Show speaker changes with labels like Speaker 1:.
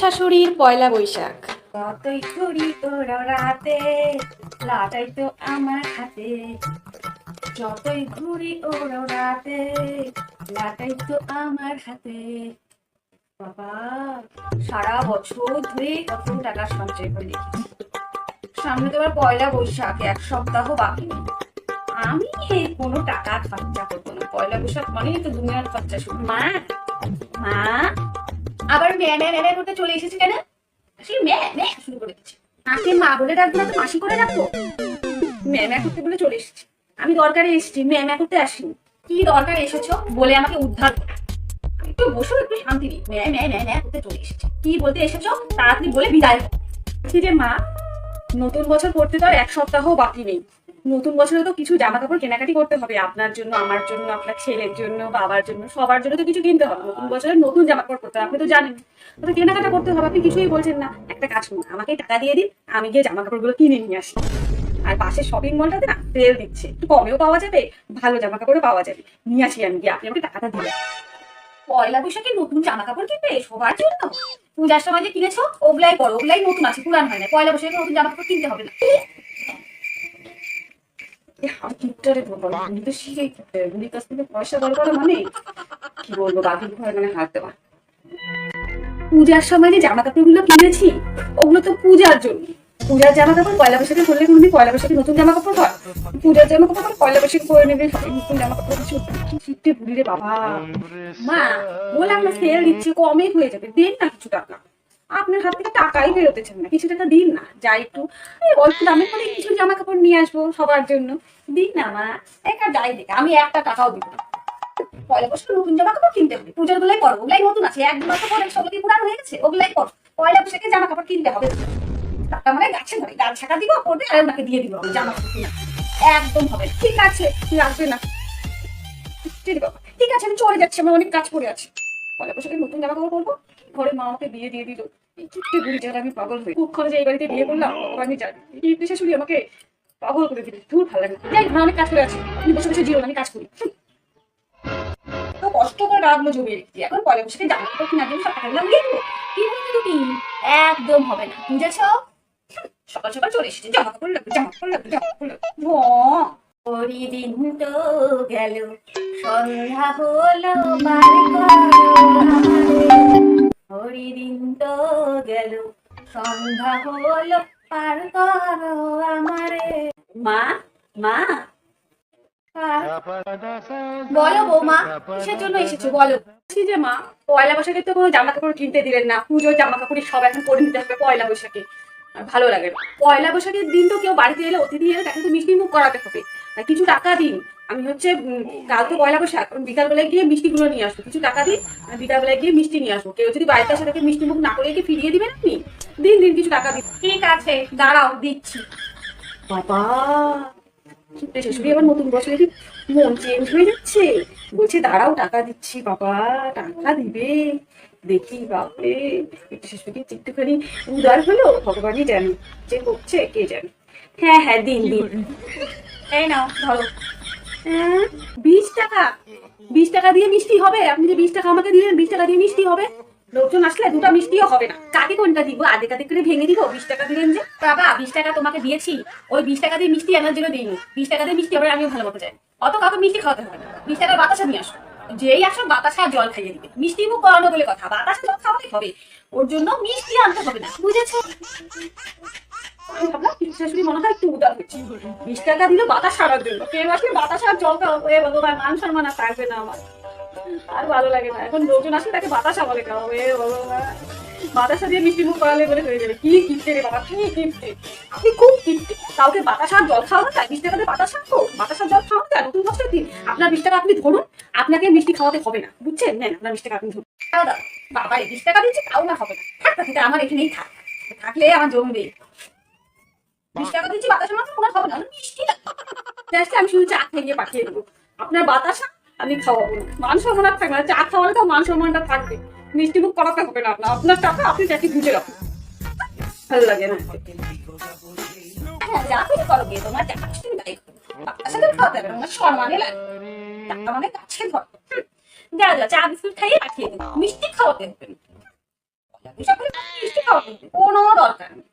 Speaker 1: শাশুড়ির পয়লা বৈশাখ।
Speaker 2: কতই ঘুরি তোর রাতে লাটাই তো আমার হাতে। যতই ঘুরি ওর রাতে লাটাই তো আমার হাতে। বাবা সারা বছর ধরে কত টাকা সঞ্চয় করে রেখেছি সামনে তো আবার পয়লা বৈশাখ এক সপ্তাহ বাকি নেই। আমি কোনো টাকা খরচা করব না। পয়লা বৈশাখ মানেই তো দুনিয়ার খরচা শুরু। মা মা ম্যা করতে করে করে আমি দরকারে এসেছি, ম্যা ম্যা করতে আসিনি। কি দরকার এসেছ বলে আমাকে উদ্ধার করো। একটু বসো, একটু শান্তি নেই ম্যা ম্যা ম্যা ম্যা করতে চলে এসেছি। কি বলতে এসেছ? তাড়াতাড়ি বলে বিদায় হও। কি রে মা, নতুন বছর পড়তে তো এক সপ্তাহ বাকি নেই। নতুন বছরে তো কিছু জামা কাপড় কেনাকাটি করতে হবে। আপনার জন্য, আমার জন্য, আপনার ছেলের জন্য, বাবার জন্য, সবার জন্য তো কিছু কিনতে হবে। নতুন বছরে নতুন জামা কাপড় করতে হবে, আপনি তো জানেন। তো কেনাকাটা করতে হবে, আপনি কিছুই বলছেন না। একটা কাজ করুন, আমাকে টাকা দিয়ে দিন, আমি গিয়ে জামা কাপড়গুলো কিনে নিয়ে আসি। আর পাশের শপিং মলটাতে না সেল দিচ্ছে। একটু কমেও পাওয়া যাবে, ভালো জামা কাপড়ও পাওয়া যাবে। নিয়ে আসি আমি গিয়ে, আপনি আমাকে টাকাটা দিন। পয়লা বৈশাখে নতুন জামা কাপড় কিনবে? সবার জন্য? পূজার সময় যে কিনেছো, ওগুলাই করো ওগুলাই নতুন আছে, পুরান হয় না। পয়লা বৈশাখে নতুন জামা কাপড় কিনতে হবে না। মানে মানে পূজার সময় যে জামা কাপড়গুলো কিনেছি, ওগুলো তো পূজার জন্য। পূজার জামা কাপড় পয়লা বৈশাখে পরলে কোনদিন পয়লা বৈশাখে নতুন জামা কাপড় হয়? পূজার জামা কাপড় পয়লা বৈশাখে পরে নেবে নতুন জামা কাপড় কিছু রে বাবা। মা, বললাম না, সেল দিচ্ছি, কমে হয়ে যাবে। দিন না কিছু টাকা। আপনার হাত থেকে টাকাই বেরোতেছেন না কিছু টাকা দিন না যাই একটু অল্প দামে করে কিছু জামা কাপড় নিয়ে আসব সবার জন্য। দিন না, মা, একা যাই দেখে, আমি একটা টাকাও দিব না। পয়লা বৈশাখে নতুন জামা কাপড় কিনতে হবে, পুজোর গুলাই করো ওগুলাই নতুন আছে, এক বছর পরে সবগুলি পুরান হয়ে গেছে, ওগুলাই করো পয়লা বৈশাখে জামা কাপড় কিনতে হবে। টাকা মানে গাছে ধরে গাছ ছাকা দিব, পড়বে, আর ওনাকে দিয়ে দিব জামা কাপড় একদম হবে ঠিক আছে লাগবে না। ঠিক আছে, আমি চলে যাচ্ছি, আমার অনেক কাজ পড়ে আছে। পয়লা বৈশাখে নতুন জামা কাপড় পরবো? ঘরে মা আমাকে বিয়ে দিয়ে দিল। এই আমি পাগল হই খুব খরচে এই বাড়িতে বিয়ে করলাম। ভগবানই জানি। এই শাশুড়ি আমাকে পাগল করে দিল। দূর ভালো লাগে যাই আমার অনেক কাজ করে আছে। আপনি বসে বসে জিরো, আমি কাজ করি। তো কষ্ট করে রাখল এখন পয়লা বৈশাখে জামা কাপড় কিনা দিন সব কি বলছো তুমি একদম হবে না। বুঝেছ সকাল সকাল চলে এসেছি। জামা কাপড় লাগবে, জামা কাপড় লাগবে, জামা কাপড় লাগবে। ও, ওরি দিন তো গেল সন্ধ্যা হলো বার করো দিন তো গেল সন্ধ্যা হলো পার করো আমারে। মা মা। বলো বৌমা কিসের জন্য এসেছ বলো? যে মা পয়লা বৈশাখে তো কোনো জামা কাপড় কিনতে দিলেন না পুজোর জামা কাপড় সব এখন পরে নিতে হবে পয়লা বৈশাখে। আর ভালো লাগে না। পয়লা বৈশাখের দিন তো কেউ বাড়িতে এলে অতিথি এলে তাকে তো মিষ্টি মুখ করাতে হবে। তাই কিছু টাকা দিন। আমি হচ্ছে কাল তো পয়লা বৈশাখ বিকালবেলায় গিয়ে মিষ্টিগুলো নিয়ে আসব। কিছু টাকা দিন বিকালবেলায় গিয়ে মিষ্টি নিয়ে আসব। কেউ যদি বাড়িতে আসে তাকে মিষ্টি মুখ না করে কি ফিরিয়ে দিবেন আপনি দিন দিন কিছু টাকা দিন। ঠিক আছে, দাঁড়াও, দিচ্ছি। বাবা! শাশুড়ি আবার নতুন বছরে কি মন চেঞ্জ হয়ে যাচ্ছে। বলছে, দাঁড়াও, টাকা দিচ্ছি, বাবা, টাকা দিবে। দেখি বাপরে একটু শাশুড়ি একটুখানি উদার হলো ভগবানই জানে যে করছে কে জানে। হ্যাঁ হ্যাঁ দিন দিন। এই নাও ধরো। হ্যাঁ, বিশ টাকা? বিশ টাকা দিয়ে মিষ্টি হবে? আপনি যে বিশ টাকা আমাকে দিলেন বিশ টাকা দিয়ে মিষ্টি হবে? লোকজন আসলে দুটো মিষ্টিও হবে না। কাকে কোনটা দিব? আধে কাতে করে ভেঙে দিব? বিশ টাকা দিলেন যে বাবা বিশ টাকা তোমাকে দিয়েছি। ওই বিশ টাকা দিয়ে মিষ্টি আনার জন্য দিইনি। বিশ টাকা দিয়ে মিষ্টি হবে আমিও ভালো মতো চাই অত কাউকে মিষ্টি খাওয়াতে হবে না। বিশ টাকার বাতাসা নিয়ে আসো। যেই আসো বাতাসা আর জল খাইয়ে দিবে। মিষ্টি মুখ করানো বলে কথা, বাতাসা জল খাওয়াতে হবে। ওর জন্য মিষ্টি আনতে হবে না, বুঝেছ? শাশুড়ি মনে হয় একটু উদার হচ্ছে বিশ বাতাস সারার জন্য। কেউ আসলে বাতাস আর জল খাওয়াবো, এ ভগবান, মান সম্মান আর থাকবে না আমার। আর ভালো লাগে না। এখন লোকজন আসলে তাকে বাতাসা বলে খাওয়াবো ভগবান। বাতাসা দিয়ে মিষ্টি মুখ করালে বলে হয়ে যাবে। কি রে বাবা, কি আপনি খুব কাউকে জল খাওয়ানো যায়? বিশ টাকা দিয়ে বাতাসা খাও বাতাসা জল নতুন বছরের দিন। আপনার বিশ টাকা আপনি ধরুন, আপনাকে মিষ্টি খাওয়াতে হবে না। বুঝছেন? আপনার বিশ টাকা আপনি ধরুন। বাবা, এই বিশ টাকা দিচ্ছে তাও না হবে না। থাক সেটা আমার এখানেই থাক। থাকলে আমার জমবে বিশ টাকা দিচ্ছি বাতাসা মাত্র ওনার হবে না। মিষ্টি লাগবে আমি শুধু চা খাইয়ে পাঠিয়ে দেবো। আপনার বাতাসা আমি খাওয়াবো না। মান সম্মান থাকবে না। চা খাওয়ালে তো মান সম্মানটা থাকবে। মিষ্টি মুখ করাতে হবে না। আপনার আপনার টাকা আপনি চাকরি বুঝে রাখুন। ভালো লাগে না। যা কিছু করো গিয়ে তোমার খাওয়াতে টাকা মানে কাছে যা যা, চা খাইয়ে পাঠিয়ে দিন। মিষ্টি খাওয়াতে মিষ্টি খাওয়া কোনো দরকার নেই।